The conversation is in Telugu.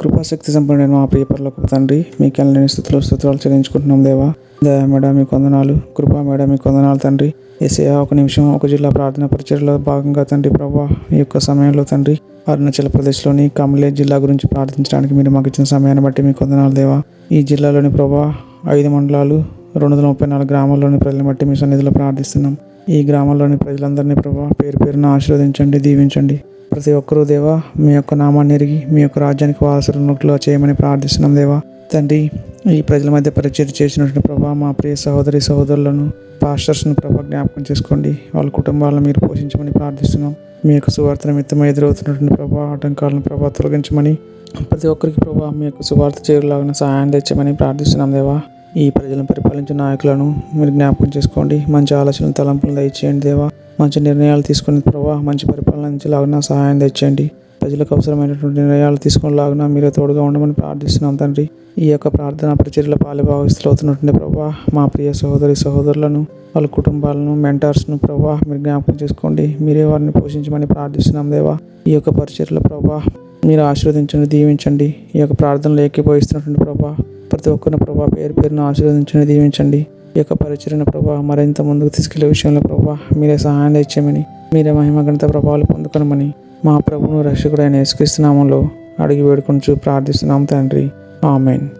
కృపాశక్తి సంపన్నుడైన మా ప్రియ తండ్రి మీకు వెళ్ళని స్థుతులు స్థుతులు చెల్లించుకుంటున్నాం దేవా. దయా మేడం మీకు కొందనాలు కృపా మేడం మీకు కొందనాలు తండ్రి. ఏసయా ఒక నిమిషం ఒక జిల్లా ప్రార్థన పరిచయలో భాగంగా తండ్రి ప్రభా ఈ యొక్క సమయంలో తండ్రి అరుణాచల్ ప్రదేశ్లోని కమలే జిల్లా గురించి ప్రార్థించడానికి మీరు మాకు ఇచ్చిన సమయాన్ని బట్టి మీ కొందనాలు దేవా. ఈ జిల్లాలోని ప్రభా ఐదు మండలాలు రెండు వందల ముప్పై నాలుగు గ్రామాల్లోని ప్రజలను బట్టి మీ సన్నిధిలో ప్రార్థిస్తున్నాం. ఈ గ్రామాల్లోని ప్రజలందరినీ ప్రభా పేరు పేరున ఆశీర్వదించండి దీవించండి. ప్రతి ఒక్కరూ దేవా మీ యొక్క నామాన్ని ఎరిగి మీ యొక్క రాజ్యానికి వారసులుగా చేయమని ప్రార్థిస్తున్నాం దేవా. తండ్రి ఈ ప్రజల మధ్య పరిచయం చేసినటువంటి ప్రభా మా ప్రియ సహోదరి సహోదరులను పాస్టర్స్ను ప్రభా జ్ఞాపకం చేసుకోండి. వాళ్ళ కుటుంబాలను మీరు పోషించమని ప్రార్థిస్తున్నాం. మీ యొక్క సువార్త నిమిత్తం ఎదురవుతున్నటువంటి ప్రభా ఆటంకాలను ప్రభా తొలగించమని ప్రతి ఒక్కరికి ప్రభా మీ యొక్క సువార్త చేరులాగిన సహాయం తెచ్చమని ప్రార్థిస్తున్నాం దేవా. ఈ ప్రజలను పరిపాలించిన నాయకులను మీరు జ్ఞాపకం చేసుకోండి. మంచి ఆలోచనలు తలంపులు దయచేయండి దేవా. మంచి నిర్ణయాలు తీసుకునే ప్రభావ మంచి పరిపాలన అందించేలాగిన సహాయం తెచ్చండి. ప్రజలకు అవసరమైనటువంటి నిర్ణయాలు తీసుకునేలాగిన మీరే తోడుగా ఉండమని ప్రార్థిస్తున్నాం తండ్రి. ఈ యొక్క ప్రార్థన పరిచర్యల పాలిభాగస్తులు అవుతున్నటువంటి ప్రభా మా ప్రియ సహోదరి సహోదరులను వాళ్ళ కుటుంబాలను మెంటర్స్ను ప్రభా మీరు జ్ఞాపకం చేసుకోండి. మీరే వారిని పోషించమని ప్రార్థిస్తున్నాం దేవా. ఈ యొక్క పరిచర్ల ప్రభా మీరు ఆశీర్వదించండి దీవించండి. ఈ యొక్క ప్రార్థనలు ఏకీభవిస్తున్నటువంటి ప్రభా ప్రతి ఒక్కరిని ప్రభా పేరు పేరును ఆశీర్వదించండి దీవించండి. ఈ యొక్క పరిచరణ ప్రభా మరింత ముందుకు తీసుకెళ్ళే విషయంలో ప్రభా మీరే సహాయం తెచ్చామని మీరే మహిమ గణిత ప్రభావాలు పొందుకోనమని మా ప్రభువును రక్షకుడైన యేసుక్రీస్తు అడిగి వేడుకొని ప్రార్థిస్తున్నాం తండ్రి. ఆమెన్.